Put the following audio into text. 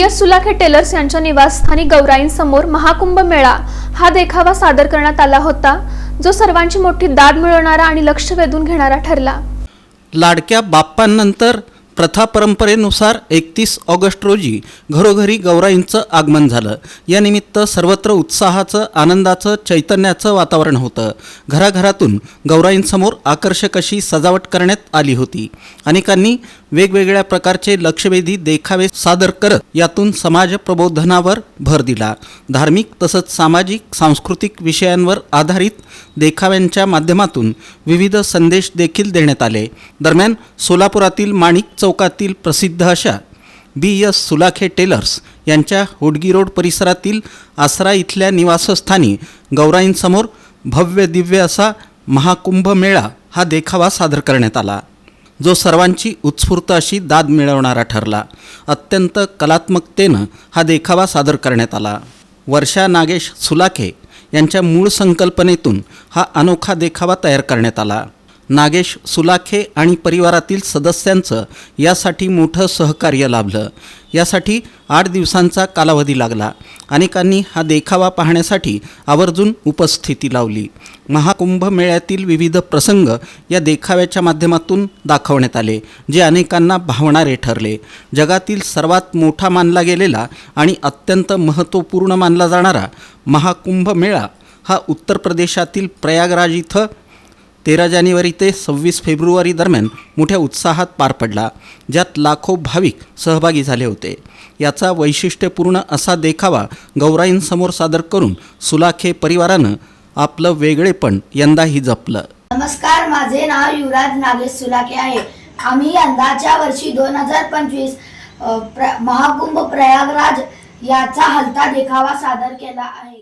S सुलाखे Taylor's यांच्या निवासस्थानी गौराईंसमोर महाकुंभ मेळा हा देखावा सादर करण्यात आला होता जो सर्वांची मोठी दाद मिळवणारा आणि लक्ष वेधून घेणारा ठरला. लाडक्या बाप्पांनंतर प्रथा परंपरेनुसार एकतीस ऑगस्ट रोजी घरोघरी गौराईंचं आगमन झालं. यानिमित्त सर्वत्र उत्साहाचं आनंदाचं चैतन्याचं वातावरण होतं. घराघरातून गौराईंसमोर आकर्षक अशी सजावट करण्यात आली होती. अनेकांनी वेगवेगळ्या प्रकारचे लक्षवेधी देखावे सादर करत यातून समाज प्रबोधनावर भर दिला. धार्मिक तसंच सामाजिक सांस्कृतिक विषयांवर आधारित देखाव्यांच्या माध्यमातून विविध संदेश देखील देण्यात आले. दरम्यान सोलापुरातील माणिक चौकातील प्रसिद्ध अशा बी एस सुलाखे टेलर्स यांच्या होडगी रोड परिसरातील आसरा इथल्या निवासस्थानी गौराईंसमोर भव्य दिव्य असा महाकुंभ मेळा हा देखावा सादर करण्यात आला जो सर्वांची उत्स्फूर्त अशी दाद मिळवणारा ठरला. अत्यंत कलात्मकतेनं हा देखावा सादर करण्यात आला. वर्षा नागेश सुलाखे यांच्या मूळ संकल्पनेतून हा अनोखा देखावा तयार करण्यात आला. नागेश सुलाखे आणि परिवारातील सदस्यांचं यासाठी मोठं सहकार्य लाभलं. यासाठी आठ दिवसांचा कालावधी लागला. अनेकांनी हा देखावा पाहण्यासाठी आवर्जून उपस्थिती लावली. महाकुंभ मेळ्यातील विविध प्रसंग या देखाव्याच्या माध्यमातून दाखवण्यात आले जे अनेकांना भावणारे ठरले. जगातील सर्वात मोठा मानला गेलेला आणि अत्यंत महत्त्वपूर्ण मानला जाणारा महाकुंभ मेळा हा उत्तर प्रदेशातील प्रयागराज इथं तेरा जानेवारी ते सव्वीस फेब्रुवारी दरम्यान मोठ्या उत्साहात पार पडला ज्यात लाखो भाविक सहभागी झाले होते. याचा वैशिष्ट्यपूर्ण असा देखावा गौराईंसमोर सादर करून सुलाखे परिवारानं आपलं वेगळेपण यंदाही जपलं. नमस्कार माझे नाव युवराज नागेश सुलाखे आहे. आम्ही यंदाच्या वर्षी दोन हजार पंचवीस महाकुंभ प्रयागराज याचा हलता देखावा सादर केला आहे.